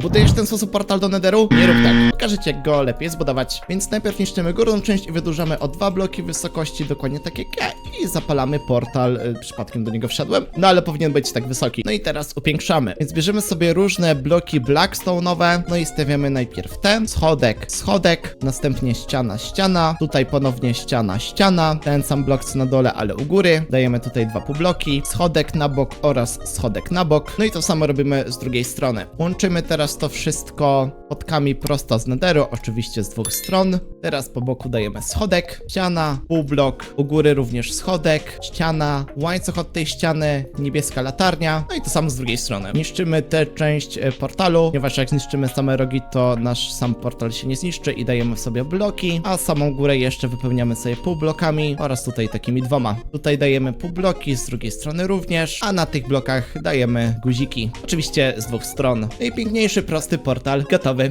Budujesz w ten sposób portal do Netheru? Nie rób tak. Pokażę ci jak go lepiej zbudować. Więc najpierw niszczymy górną część i wydłużamy o dwa bloki wysokości, dokładnie tak jak ja. I zapalamy portal. Y, Przypadkiem do niego wszedłem. No ale powinien być tak wysoki. No i teraz upiększamy. Więc bierzemy sobie różne bloki blackstone'owe. No i stawiamy najpierw ten. Schodek, schodek. Następnie ściana, ściana. Tutaj ponownie ściana, ściana. Ten sam blok co na dole, ale u góry. Dajemy tutaj dwa półbloki. Schodek na bok oraz schodek na bok. No i to samo robimy z drugiej strony. Łączymy teraz to wszystko podkami prosto z netheru, oczywiście z dwóch stron. Teraz po boku dajemy schodek, ściana, półblok, u góry również schodek, ściana, łańcuch od tej ściany, niebieska latarnia, no i to samo z drugiej strony. Niszczymy tę część e, portalu, ponieważ jak zniszczymy same rogi, to nasz sam portal się nie zniszczy i dajemy sobie bloki, a samą górę jeszcze wypełniamy sobie półblokami oraz tutaj takimi dwoma. Tutaj dajemy półbloki, z drugiej strony również, a na tych blokach dajemy guziki. Oczywiście z dwóch stron. Najpiękniejszy, prosty portal gotowy.